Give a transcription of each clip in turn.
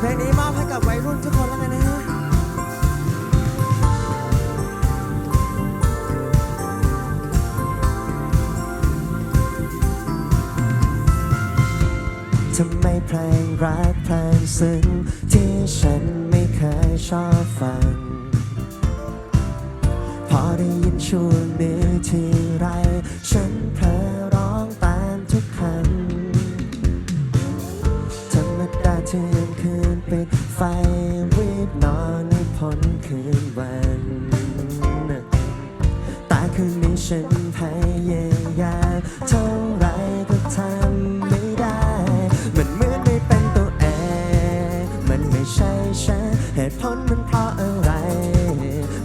เพลงนี้มอบให้กับวัยรุ่นทุกคนแล้วกันนะฮะทำไมเพลงรักเพลงซึ้งที่ฉันไม่เคยชอบฟัง พอได้ยินช่วงนี้ที ปิดไฟรีบนอนให้พ้นคืนวัน แต่คืนนี้ฉันพยายามเท่าไรก็ทำไม่ได้ มันเหมือนไม่เป็นตัวเอง มันไม่ใช่ฉัน เหตุผลมันเพราะอะไร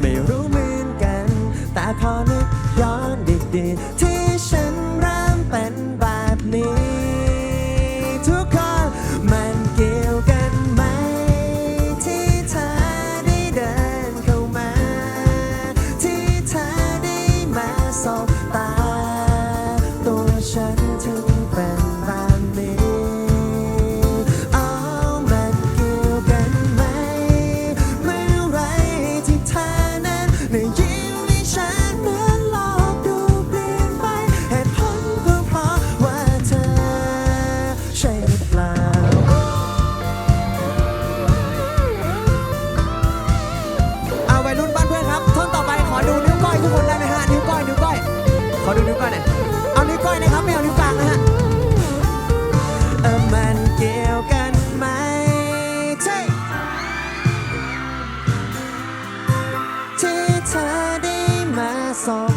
ไม่รู้เหมือนกัน แต่พอนึกย้อนดีๆที่ ฉันถึงเป็นแบบนี้เอามันเกี่ยวกันไหมเมื่อไรที่เธอนั้นได้ยิ้มให้ฉันเหมือนโลกดูเปลี่ยนไปเหตุผลก็เพราะว่าเธอ ใช่หรือเปล่า เอาวัยรุ่นบ้านเพื่อนครับท่อนต่อไปขอดูนิ้วก้อยทุกคนได้ไหมฮะนิ้วก้อยนิ้วก้อย ขอดูนิ้วก้อยหน่อย song.